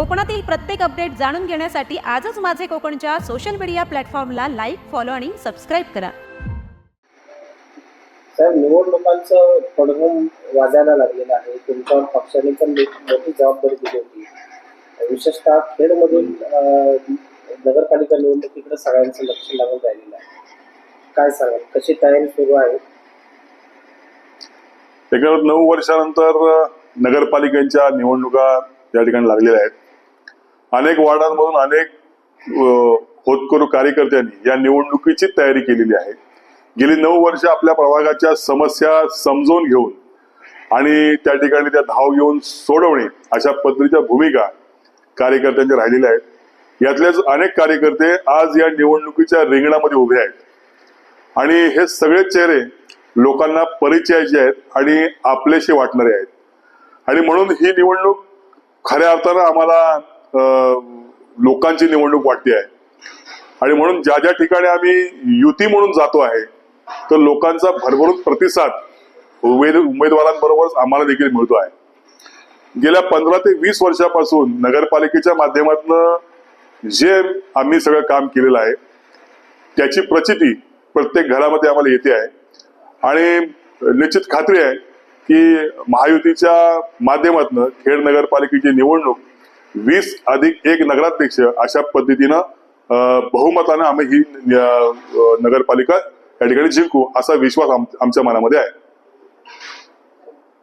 कोकणातील प्रत्येक अपडेट जाणून घेण्यासाठी आजच माझे कोकणच्या सोशल मीडिया प्लॅटफॉर्मला लाईक फॉलो आणि सबस्क्राईब करा. साहेब निवडणुकांचं पडघम वाजायला लागलेलं आहे. तुमच्यावर पक्षाने पण मोठी जबाबदारी दिली होती. विशेषतः खेडमधील अं, नगरपालिका निवडणुकीकडे सगळ्यांचं लक्ष लागून राहिलेलं आहे. काय सांगाल? कशी तयारी सुरू आहे? एकूण नऊ वर्षानंतर नगरपालिकांच्या निवडणुका या ठिकाणी लागलेल्या आहेत. अनेक वार्डांमधून अनेक होतकरू कार्यकर्त्यांनी या निवडणुकीची तयारी केलेली आहे. गेली नऊ वर्ष आपल्या प्रभागाच्या समस्या समजून घेऊन आणि त्या ठिकाणी त्या धाव घेऊन सोडवणे अशा पद्धतीच्या भूमिका कार्यकर्त्यांच्या राहिलेल्या आहेत. यातलेच अनेक कार्यकर्ते आज या निवडणुकीच्या रिंगणामध्ये उभे आहेत. आणि हे सगळे चेहरे लोकांना परिचयाचे आहेत आणि आपलेसे वाटणारे आहेत. आणि म्हणून ही निवडणूक खऱ्या अर्थानं आम्हाला लोकांची निवडणूक वाटते आहे. आणि म्हणून ज्या ज्या ठिकाणी आम्ही युती म्हणून जातो आहे तर लोकांचा भरभरून प्रतिसाद उमेद उमेदवारांबरोबरच आम्हाला देखील मिळतो आहे. गेल्या पंधरा ते वीस वर्षापासून नगरपालिकेच्या माध्यमातून जे आम्ही सगळं काम केलेलं आहे त्याची प्रचिती प्रत्येक घरामध्ये आम्हाला येते आहे. आणि निश्चित खात्री आहे की महायुतीच्या माध्यमातून खेड नगरपालिकेची निवडणूक वीस अधिक एक नगराध्यक्ष अशा पद्धतीनं अं, बहुमतानं आम्ही ही नगरपालिका या ठिकाणी जिंकू असा विश्वास आमच्या मनामध्ये आहे.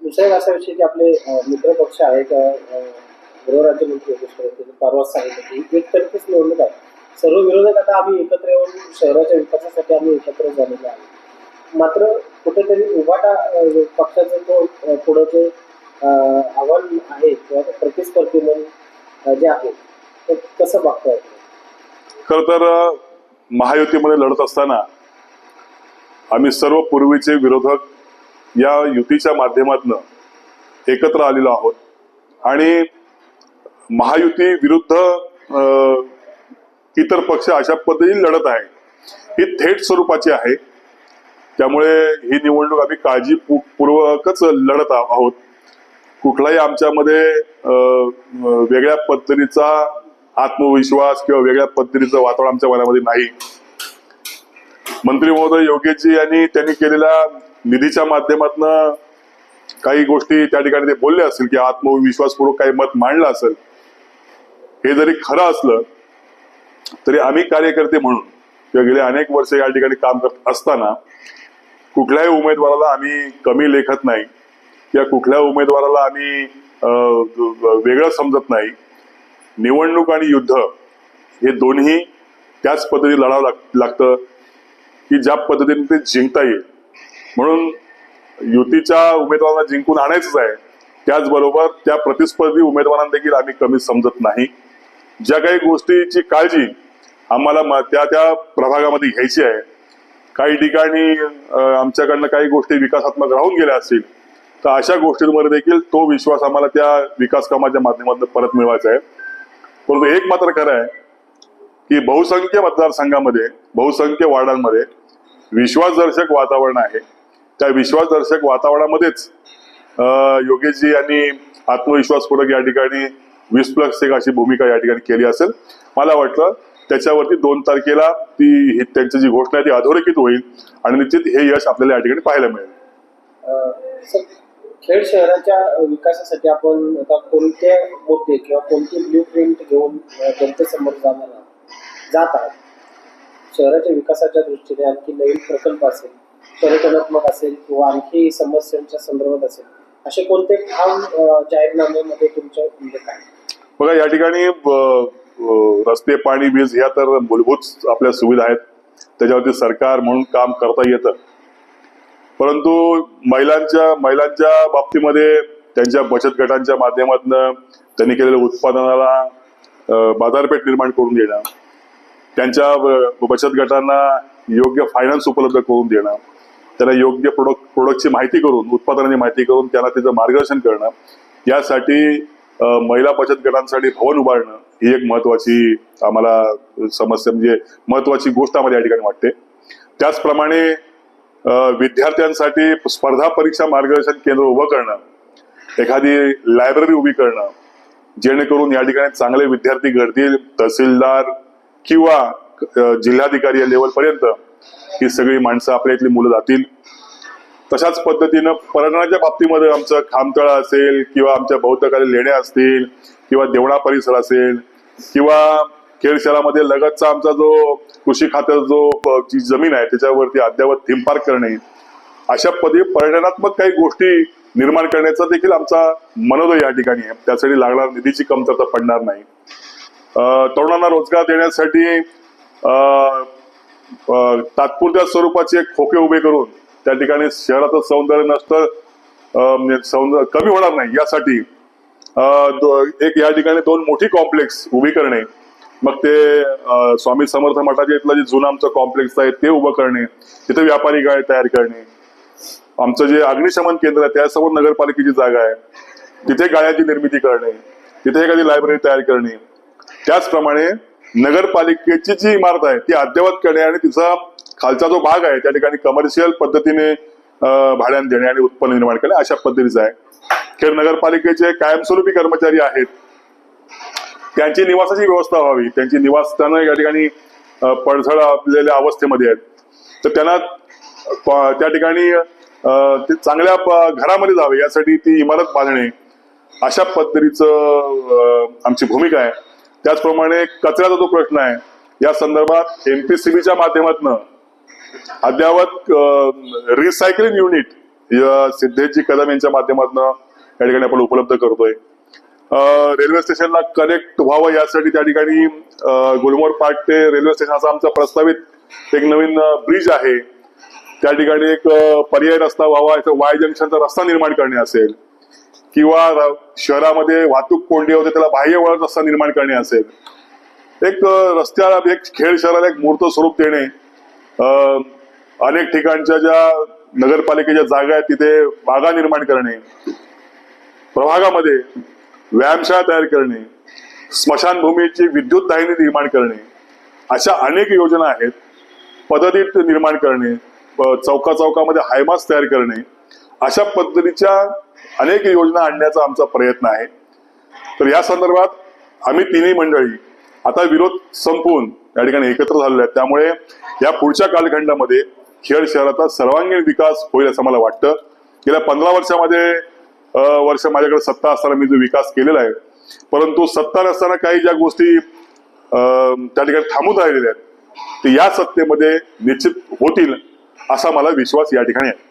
दुसरा एक असा विषय की आपले मित्र पक्ष आहेत गृहराज्यमंत्री योगेश ठाकरे सांगितलं की निवडणूक आहे. सर्व विरोधक आता आम्ही एकत्र येऊन शहराच्या विकासासाठी आम्ही एकत्र झालेलो आहे. मात्र कुठेतरी उभाटा पक्षाचं तो पुढं जे आव्हान आहे किंवा प्रतिस्पर्धी म्हणून जे आहे. ते कसं बघताय खर तर महायुतीमध्ये लढत असताना आम्ही सर्व पूर्वीचे विरोधक या युतीच्या माध्यमातून एकत्र आलेलो आहोत. आणि महायुती विरुद्ध इतर पक्ष अशा पद्धतीने लढत आहे. ही थेट स्वरूपाची आहे. त्यामुळे ही निवडणूक आम्ही काळजीपूर्वकच लढत आहोत. कुठलाही आमच्यामध्ये वेगळ्या पद्धतीचा आत्मविश्वास किंवा वेगळ्या पद्धतीचं वातावरण आमच्या मनामध्ये नाही. मंत्री महोदय योगेशजी यांनी त्यांनी केलेल्या निधीच्या माध्यमातून काही गोष्टी त्या ठिकाणी ते बोलले असतील की आत्मविश्वासपूर्वक काही मत मांडलं असेल. हे जरी खरं असलं तरी आम्ही कार्यकर्ते म्हणून किंवा गेले अनेक वर्ष या ठिकाणी काम करत असताना कुठल्याही उमेदवाराला आम्ही कमी लेखत नाही. या कुठल्या उमेदवाराला आम्ही वेगळं समजत नाही. निवडणूक आणि युद्ध हे दोन्ही त्याच पद्धतीने लढावं लाग लागतं की ज्या पद्धतीने ते जिंकता येईल. म्हणून युतीच्या उमेदवारांना जिंकून आणायचंच आहे. त्याचबरोबर त्या प्रतिस्पर्धी उमेदवारांना देखील आम्ही कमी समजत नाही. ज्या काही गोष्टीची काळजी आम्हाला म- त्या त्या प्रभागामध्ये घ्यायची आहे. काही ठिकाणी आमच्याकडनं काही गोष्टी विकासात्मक राहून गेल्या असतील. तर अशा गोष्टींमध्ये देखील तो विश्वास आम्हाला त्या विकास कामाच्या माध्यमातून परत मिळवायचा आहे. परंतु एक मात्र खरं आहे की बहुसंख्य मतदारसंघामध्ये बहुसंख्य वार्डांमध्ये विश्वासदर्शक वातावरण आहे. त्या विश्वासदर्शक वातावरणामध्येच योगेशजी यांनी आत्मविश्वासपूर्वक या ठिकाणी वीस प्लस एक अशी भूमिका या ठिकाणी केली असेल. मला वाटलं त्याच्यावरती दोन तारखेला ती त्यांची जी घोषणा आहे ती अधोरेखित होईल आणि निश्चित हे यश आपल्याला या ठिकाणी पाहायला मिळेल. खेड शहराच्या विकासासाठी आपण आता कोणते मुद्दे किंवा कोणते ब्ल्यू प्रिंट घेऊन जनतेसमोर जाणार जातात जात आहात? शहराच्या विकासाच्या दृष्टीने आणखी नवीन प्रकल्प असेल पर्यटनात्मक असेल किंवा आणखी समस्यांच्या संदर्भात असेल असे कोणते ठाम जाहीरनाम्यामध्ये तुमच्या म्हणजे काय बघा या ठिकाणी रस्ते पाणी वीज ह्या तर मूलभूत आपल्या सुविधा आहेत. त्याच्यावरती सरकार म्हणून काम करता येतं. परंतु महिलांच्या महिलांच्या बाबतीमध्ये त्यांच्या बचत गटांच्या माध्यमातून त्यांनी केलेल्या उत्पादनाला बाजारपेठ निर्माण करून देणं त्यांच्या बचत गटांना योग्य फायनान्स उपलब्ध करून देणं त्यांना योग्य प्रोडक्ट प्रोडक्टची माहिती करून उत्पादनाची माहिती करून त्यांना त्याचं मार्गदर्शन करणं यासाठी महिला बचत गटांसाठी भवन उभारणं ही एक महत्वाची आम्हाला समस्या म्हणजे महत्वाची गोष्ट आम्हाला या ठिकाणी वाटते. त्याचप्रमाणे विद्यार्थ्यांसाठी स्पर्धा परीक्षा मार्गदर्शन केंद्र उभं करणं एखादी लायब्ररी उभी करणं जेणेकरून या ठिकाणी चांगले विद्यार्थी घडतील तहसीलदार किंवा जिल्हाधिकारी या लेवल पर्यंत ही सगळी माणसं आपल्या इथली मुलं जातील. तशाच पद्धतीनं पर्यटनाच्या बाबतीमध्ये आमचं खामतळा असेल किंवा आमच्या बौद्धकाली लेण्या असतील किंवा देवळा परिसर असेल किंवा खेड शहरामध्ये लगतचा आमचा जो कृषी खात्याचा जो जी जमीन आहे त्याच्यावरती अद्यावत थीम पार्क करणे अशा पदे पर्यटनात्मक काही गोष्टी निर्माण करण्याचा देखील आमचा मनोदय या ठिकाणी आहे. त्यासाठी लागणार निधीची कमतरता पडणार नाही. तरुणांना रोजगार देण्यासाठी तात्पुरत्या स्वरूपाचे एक खोके उभे करून त्या ठिकाणी शहराचं सौंदर्य नष्ट म्हणजे सौंदर्य कमी होणार नाही. यासाठी एक या ठिकाणी दोन मोठी कॉम्प्लेक्स उभी करणे मग ते स्वामी समर्थ मठाच्या इथलं जे जुनं आमचं कॉम्प्लेक्स आहे ते उभं करणे तिथे व्यापारी गाळे तयार करणे. आमचं जे अग्निशमन केंद्र आहे त्यासमोर नगरपालिकेची जागा आहे. तिथे गाळ्याची निर्मिती करणे तिथे एखादी लायब्ररी तयार करणे. त्याचप्रमाणे नगरपालिकेची जी इमारत आहे ती अद्ययावत करणे आणि तिचा खालचा जो भाग आहे त्या ठिकाणी कमर्शियल पद्धतीने भाड्याने देणे आणि उत्पन्न निर्माण करणे अशा पद्धतीचं आहे. खेळ नगरपालिकेचे कायमस्वरूपी कर्मचारी आहेत. त्यांची निवासाची व्यवस्था व्हावी. त्यांची निवासस्थानं या ठिकाणी पडझड आपलेल्या अवस्थेमध्ये आहेत. तर त्यांना त्या ठिकाणी ते चांगल्या घरामध्ये जावे. यासाठी ती इमारत बांधणे अशा पद्धतीचं आमची भूमिका आहे. त्याचप्रमाणे कचऱ्याचा जो प्रश्न आहे या संदर्भात एमपीसीबीच्या माध्यमातून अद्यावत रिसायकलिंग युनिट सिद्धेशजी कदम यांच्या माध्यमातून या ठिकाणी आपण उपलब्ध करतोय. रेल्वे स्टेशनला कनेक्ट व्हावं यासाठी त्या ठिकाणी गुलमोर पार्क ते रेल्वे स्टेशनचा आमचा प्रस्तावित एक नवीन ब्रिज आहे. त्या ठिकाणी एक पर्याय पर्यायी रस्ता व्हावा इथं वाय जंक्शनचा रस्ता निर्माण करणे असेल. किंवा शहरामध्ये वाहतूक कोंडी होते त्याला बाह्य वळण रस्ता निर्माण करणे असेल. एक रस्त्याला एक खेड शहराला एक मूर्त स्वरूप देणे. अनेक ठिकाणच्या ज्या नगरपालिकेच्या जागा आहेत तिथे बागा निर्माण करणे. प्रभागामध्ये व्यायामशाळा तयार करणे स्मशानभूमीची विद्युत दाहिनी निर्माण करणे अशा अनेक योजना आहेत. पद्धतीत निर्माण करणे चौका चौकामध्ये हायमास तयार करणे अशा पद्धतीच्या अनेक योजना आणण्याचा आमचा प्रयत्न आहे. तर या संदर्भात आम्ही तिन्ही मंडळी आता विरोध संपवून या ठिकाणी एकत्र झालेले आहेत. त्यामुळे या पुढच्या कालखंडामध्ये खेड शहराचा सर्वांगीण विकास होईल असं मला वाटतं. गेल्या पंधरा वर्षामध्ये वर्ष माझ्याकडे सत्ता असताना मी जो विकास केलेला आहे परंतु सत्ता नसताना काही ज्या गोष्टी त्या ठिकाणी थांबून राहिलेल्या आहेत ते या सत्तेमध्ये निश्चित होतील असा मला विश्वास या ठिकाणी आहे.